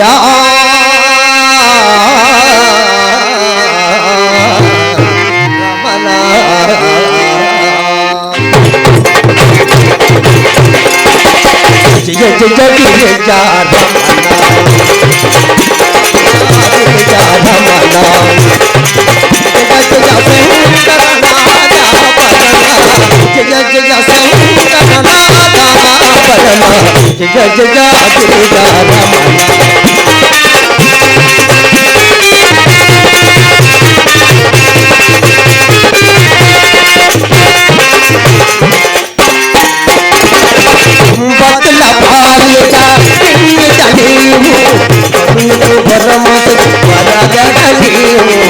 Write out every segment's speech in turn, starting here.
ராஜா ஜெய ஜெய கிரிஜா ஜெய ஜெய கிரிஜா ரமணா ಜಗದೀ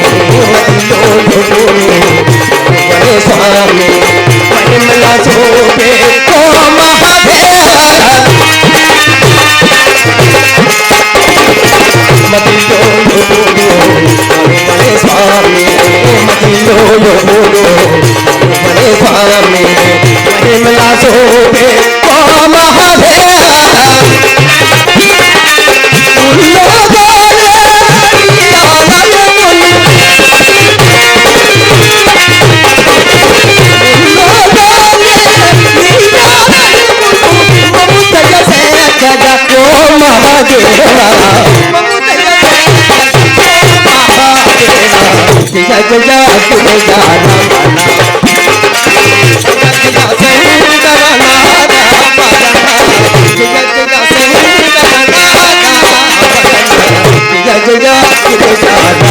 परेशान महिमला सो पे जा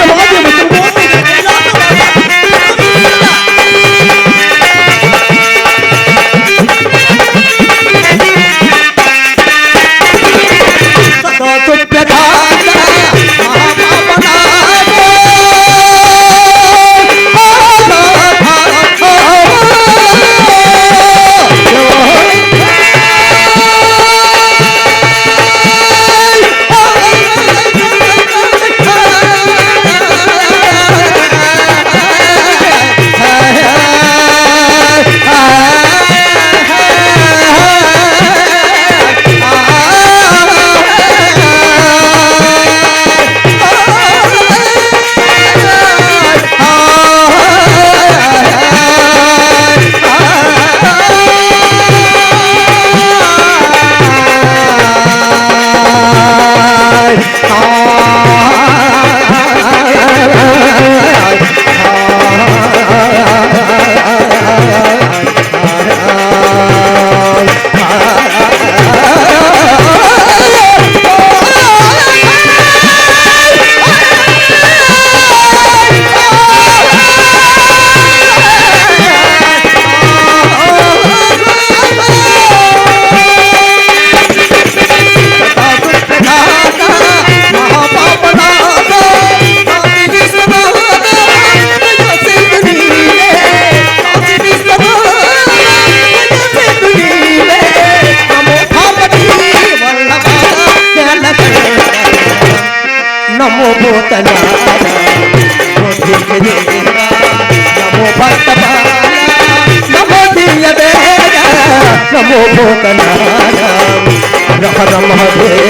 রাম ভোগ নারায়ণ রাম হরে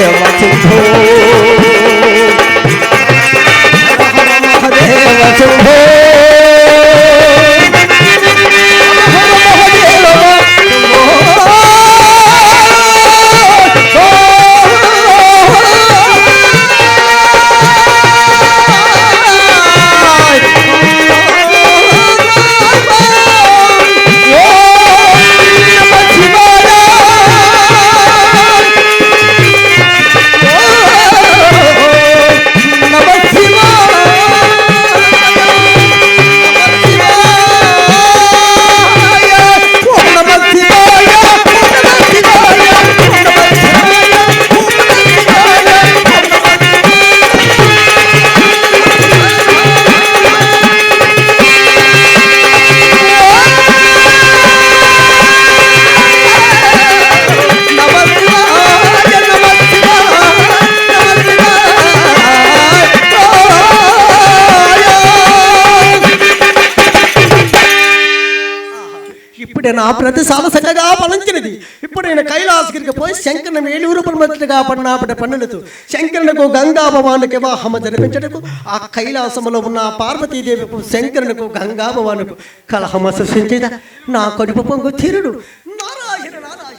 ఇప్పుడే నా ప్రతి సాహసంగా ఫలించినది ఇప్పుడు నేను కైలాసగిరికి పోయి శంకరుని వేలూరు పరమతిగా పడినాపటి పన్నులతో శంకరునకు గంగా భవానికి వివాహము జరిపించటకు ఆ కైలాసములో ఉన్న పార్వతీదేవికు శంకరునకు గంగా భవానికి కలహమ సృష్టించేదా నా కడుపు పొంగు తీరుడు. నారాయణ నారాయణ.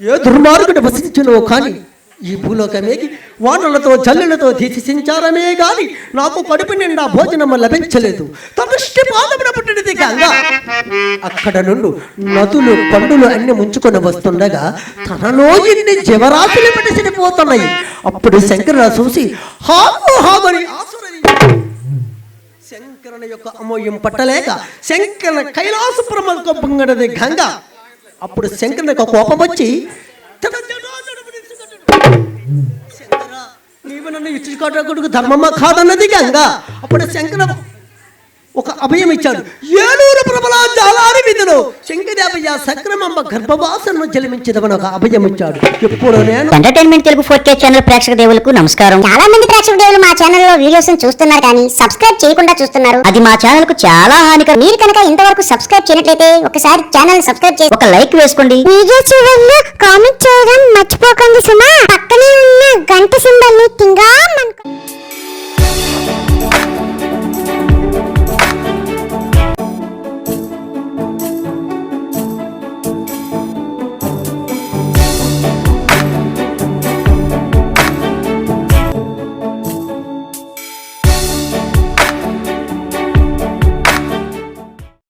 ఏ దుర్మార్గుడు వసించునో కానీ ఈ భూలోకమేగి వానలతో జల్లులతో తీసి సించారమే గాని నాకు కడుపు నిండా భోజనము లభించలేదు. తమృష్టి పాదమున పుట్టినది కాగా అక్కడ నుండి నదులు పండులు అన్ని ముంచుకొని వస్తుండగా తనలో ఎన్ని జీవరాశులు పెట్టి చనిపోతున్నాయి అప్పుడు శంకరుడు చూసి హాగు హాగని శంకరుని యొక్క అమోయం పట్టలేక శంకర కైలాసపురములకు పొంగడది గంగ. అప్పుడు శంకరుని యొక్క కోపం వచ్చి నీవు నన్ను ఇచ్చుకోవడానికి ధర్మమ్మ కాదన్నది గంగా. అప్పుడు శంకర ఒక అభయం ఇచ్చాడు. ఏలూరు ప్రబల జాలారి విధులు శంకరాభయ్య సక్రమమ్మ గర్భవాసనను జన్మించదమని ఒక అభయం ఇచ్చాడు. ఎప్పుడు నేను? Entertainment Telugu four K channel ప్రేక్షక దేవులకు నమస్కారం. చాలా మంది ప్రేక్షక దేవులు మా ఛానల్లో వీడియోస్ చూస్తున్నారు కానీ సబ్స్క్రైబ్ చేయకుండా చూస్తున్నారు. అది మా ఛానల్కు చాలా హానికరం. మీరు కనుక ఇంతవరకు సబ్స్క్రైబ్ చేయనట్లయితే ఒకసారి ఛానల్ సబ్స్క్రైబ్ చేసి ఒక లైక్ వేసుకోండి. వీడియో చివరిలో కామెంట్ చేయడం మర్చిపోకండి సుమా. పక్కనే ఉన్న గంట సింబల్ని టింగా